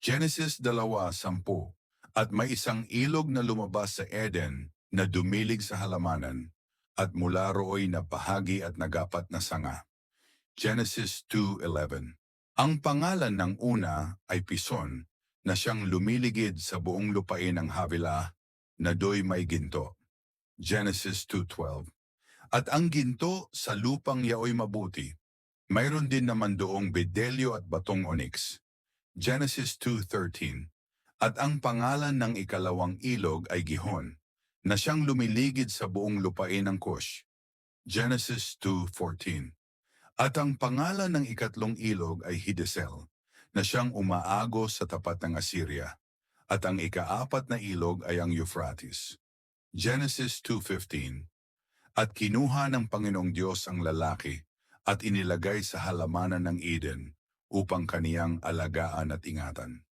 Genesis 2:10 At may isang ilog na lumabas sa Eden na dumilig sa halamanan at mula rooy na bahagi at nagapat na sanga. Genesis 2:11 Ang pangalan ng una ay Pison na siyang lumiligid sa buong lupain ng Havilah na do'y may ginto. Genesis 2:12 At ang ginto sa lupang yaoy mabuti. Mayroon din naman doong bedelyo at batong onyx. Genesis 2.13 At ang pangalan ng ikalawang ilog ay Gihon, na siyang lumiligid sa buong lupain ng Cush. Genesis 2.14 At ang pangalan ng ikatlong ilog ay Hidesel, na siyang umaagos sa tapat ng Assyria. At ang ikaapat na ilog ay ang Euphrates. Genesis 2.15 At kinuha ng Panginoong Diyos ang lalaki at inilagay sa halamanan ng Eden upang kaniyang alagaan at ingatan.